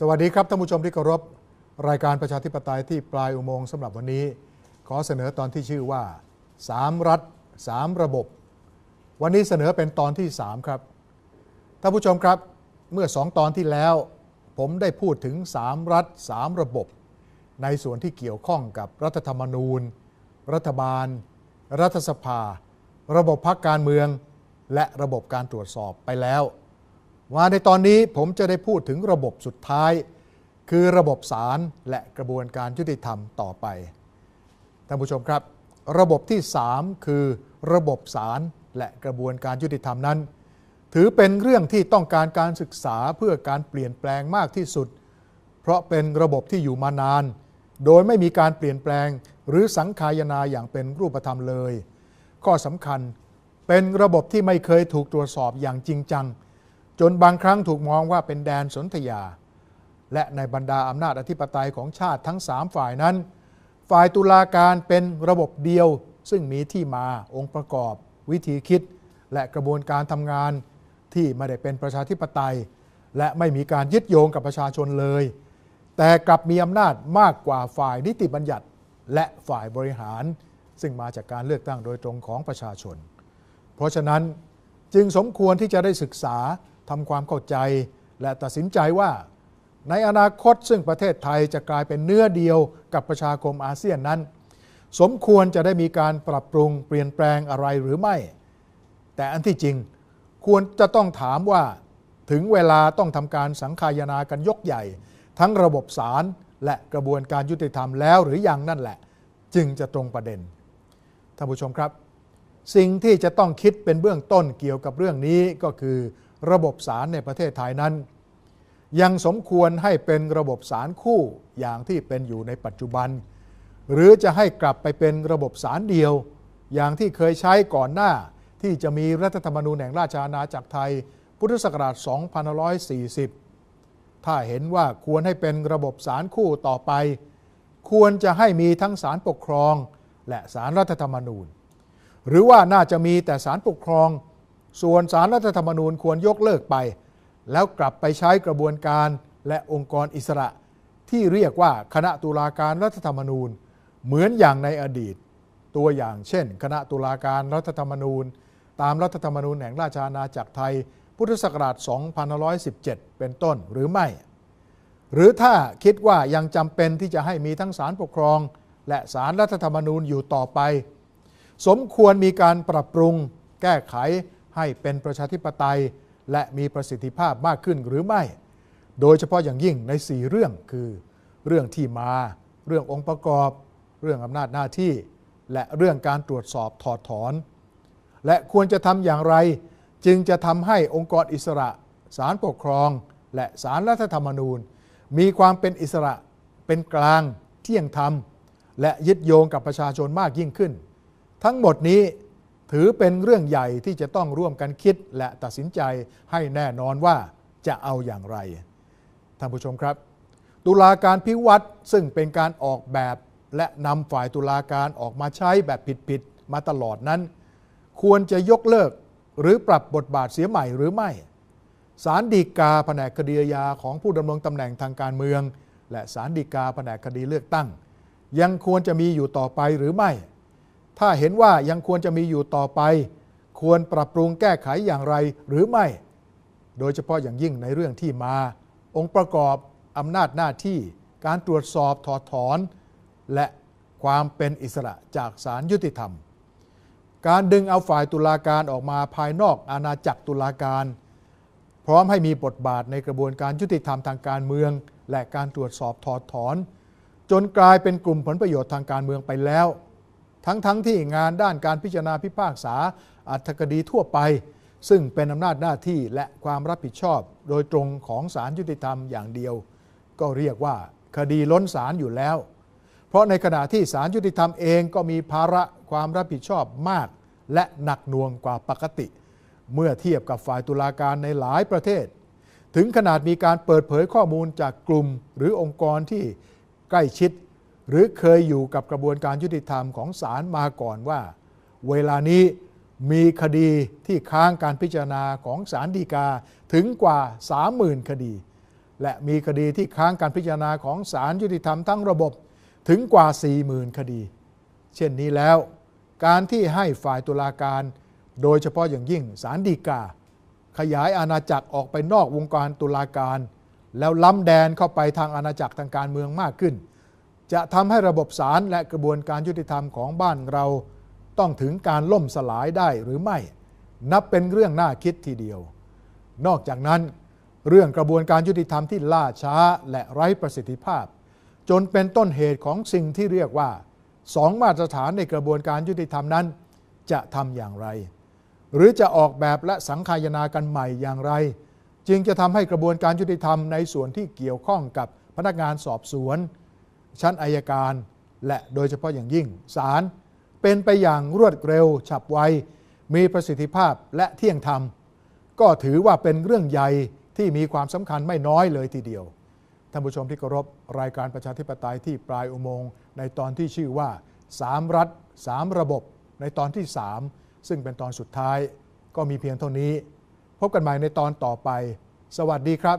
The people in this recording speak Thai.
สวัสดีครับท่านผู้ชมที่เคารพรายการประชาธิปไตยที่ปลายอุโมงค์สำหรับวันนี้ ขอเสนอตอนที่ชื่อว่า 3 รัฐ 3 ระบบ วันนี้เสนอเป็นตอนที่ 3 ครับท่านผู้ชมครับเมื่อ 2 ตอนที่แล้ว ผมได้พูดถึง 3 รัฐ 3 ระบบ ในส่วนที่เกี่ยวข้องกับรัฐธรรมนูญ รัฐบาล รัฐสภา ระบบพักการเมือง และระบบการตรวจสอบไปแล้ว ว่าในตอนนี้ผมจะได้พูดถึงระบบสุดท้าย คือระบบศาลและกระบวนการยุติธรรมต่อไปท่านผู้ชมครับ ระบบที่ 3 คือระบบศาลและกระบวนการยุติธรรมนั้น ถือเป็นเรื่องที่ต้องการการศึกษาเพื่อการเปลี่ยนแปลงมากที่สุด เพราะเป็นระบบที่อยู่มานาน โดยไม่มีการเปลี่ยนแปลง หรือสังคายนาอย่างเป็นรูปธรรมเลย ข้อสำคัญเป็นระบบที่ไม่เคยถูกตรวจสอบอย่างจริงจัง จนบางครั้งถูกมองว่าเป็นแดนสนธยา และในบรรดาอำนาจอธิปไตยของชาติทั้ง3ฝ่ายนั้น ฝ่ายตุลาการเป็นระบบเดียว ซึ่งมีที่มาองค์ประกอบ วิธีคิด และกระบวนการทำงานที่ไม่ได้เป็นประชาธิปไตย และไม่มีการยึดโยงกับประชาชนเลย แต่กลับมีอำนาจมากกว่าฝ่ายนิติบัญญัติ และฝ่ายบริหาร ซึ่งมาจากการเลือกตั้งโดยตรงของประชาชน เพราะฉะนั้นจึงสมควรที่จะได้ศึกษา ทำความเข้าใจ และตัดสินใจว่า ในอนาคตซึ่งประเทศไทยจะกลายเป็นเนื้อเดียวกับประชาคมอาเซียนนั้น สมควรจะได้มีการปรับปรุงเปลี่ยนแปลงอะไรหรือไม่ แต่อันที่จริงควรจะต้องถามว่าถึงเวลาต้องทำการสังคายนากันยกใหญ่ ทั้งระบบศาลและกระบวนการยุติธรรมแล้วหรือยังนั่นแหละ จึงจะตรงประเด็นท่านผู้ชมครับ สิ่งที่จะต้องคิดเป็นเบื้องต้นเกี่ยวกับเรื่องนี้ก็คือ ระบบศาลในประเทศไทยนั้น ยังสมควรให้เป็นระบบศาลคู่อย่างที่เป็นอยู่ในปัจจุบัน หรือจะให้กลับไปเป็นระบบศาลเดียว อย่างที่เคยใช้ก่อนหน้าที่จะมีรัฐธรรมนูญแห่งราชอาณาจักรไทย พุทธศักราช 2540 ถ้าเห็นว่าควรให้เป็นระบบศาลคู่ต่อไป ควรจะให้มีทั้งศาลปกครอง และศาลรัฐธรรมนูญ หรือว่าน่าจะมีแต่ศาลปกครอง ส่วนศาลรัฐธรรมนูญควรยกเลิกไป แล้วกลับไปใช้กระบวนการและองค์กรอิสระ ที่เรียกว่าคณะตุลาการรัฐธรรมนูญ เหมือนอย่างในอดีต ตัวอย่างเช่น คณะตุลาการรัฐธรรมนูญ ตามรัฐธรรมนูญแห่งราชอาณาจักรไทย พุทธศักราช 2517 เป็นต้นหรือไม่ หรือถ้าคิดว่ายังจำเป็นที่จะให้มีทั้งศาลปกครอง และศาลรัฐธรรมนูญอยู่ต่อไป สมควรมีการปรับปรุง แก้ไข ให้เป็นประชาธิปไตย และมีประสิทธิภาพมากขึ้นหรือไม่ โดยเฉพาะอย่างยิ่งใน 4 เรื่องคือ เรื่องที่มา เรื่ององค์ประกอบ เรื่องอำนาจหน้าที่ และเรื่องการตรวจสอบถอดถอน และควรจะทำอย่างไร จึงจะทำให้องค์กรอิสระศาลปกครอง และศาลรัฐธรรมนูญ มีความเป็นอิสระเป็นกลางเที่ยงธรรม และยึดโยงกับประชาชนมากยิ่งขึ้น ทั้งหมดนี้ ถือเป็นเรื่องใหญ่ที่จะต้องร่วมกันคิดและตัดสินใจให้แน่นอนว่าจะเอาอย่างไร ท่านผู้ชมครับ ตุลาการพิวัตรซึ่งเป็นการออกแบบและนำฝ่ายตุลาการออกมาใช้แบบผิดๆมาตลอดนั้น ควรจะยกเลิกหรือปรับบทบาทเสียใหม่หรือไม่ศาลฎีกาแผนกคดีอาของผู้ดำรงตำแหน่งทางการเมือง และศาลฎีกาแผนกคดีเลือกตั้ง ยังควรจะมีอยู่ต่อไปหรือไม่ ถ้าเห็นว่ายังควรจะมีอยู่ต่อไป ควรปรับปรุงแก้ไขอย่างไรหรือไม่ โดยเฉพาะอย่างยิ่งในเรื่องที่มา องค์ประกอบอำนาจหน้าที่ การตรวจสอบถอดถอน และความเป็นอิสระจากศาลยุติธรรม การดึงเอาฝ่ายตุลาการออกมาภายนอกอาณาจักรตุลาการ พร้อมให้มีบทบาทในกระบวนการยุติธรรมทางการเมือง และการตรวจสอบถอดถอน จนกลายเป็นกลุ่มผลประโยชน์ทางการเมืองไปแล้ว ทั้งๆทที่งานด้านการพิจารณาพิพากษาอัตคดีทั่วไป ซึ่งเป็นอำนาจหน้าที่และความรับผิดชอบ โดยตรงของศาลยุติธรรมอย่างเดียว ก็เรียกว่าคดีล้นศาลอยู่แล้ว เพราะในขณะที่ศาลยุติธรรมเองก็มีภาระความรับผิดชอบมาก และหนักหน่วงกว่าปกติ เมื่อเทียบกับฝ่ายตุลาการในหลายประเทศ ถึงขนาดมีการเปิดเผยข้อมูลจากกลุ่ม หรือองค์กรที่ใกล้ชิด หรือเคยอยู่กับกระบวนการยุติธรรมของศาลมาก่อนว่า เวลานี้มีคดีที่ค้างการพิจารณาของศาลฎีกาถึงกว่า 30,000 คดี และมีคดีที่ค้างการพิจารณาของศาลยุติธรรมทั้งระบบถึงกว่า 40,000 คดี เช่นนี้แล้ว การที่ให้ฝ่ายตุลาการ โดยเฉพาะอย่างยิ่งศาลฎีกา ขยายอาณาจักรออกไปนอกวงการตุลาการ แล้วล้ำแดนเข้าไปทางอาณาจักรทางการเมืองมากขึ้น จะทำให้ระบบศาลและกระบวนการยุติธรรมของบ้านเรา ต้องถึงการล่มสลายได้หรือไม่ นับเป็นเรื่องน่าคิดทีเดียว นอกจากนั้น เรื่องกระบวนการยุติธรรมที่ล่าช้าและไร้ประสิทธิภาพ จนเป็นต้นเหตุของสิ่งที่เรียกว่าสองมาตรฐานในกระบวนการยุติธรรมนั้น จะทำอย่างไร หรือจะออกแบบและสังคายนากันใหม่อย่างไร จึงจะทำให้กระบวนการยุติธรรมในส่วนที่เกี่ยวข้องกับพนักงานสอบสวน ชั้นอายการ และโดยเฉพาะอย่างยิ่งศาลเป็นไปอย่างรวดเร็ว ฉับไว มีประสิทธิภาพและเที่ยงธรรม ก็ถือว่าเป็นเรื่องใหญ่ที่มีความสำคัญไม่น้อยเลยทีเดียว ท่านผู้ชมที่เคารพรายการประชาธิปไตยที่ปลายอุโมงค์ในตอนที่ชื่อว่า3รัฐ3ระบบ ในตอนที่3ซึ่งเป็นตอนสุดท้าย ก็มีเพียงเท่านี้ พบกันใหม่ในตอนต่อไป สวัสดีครับ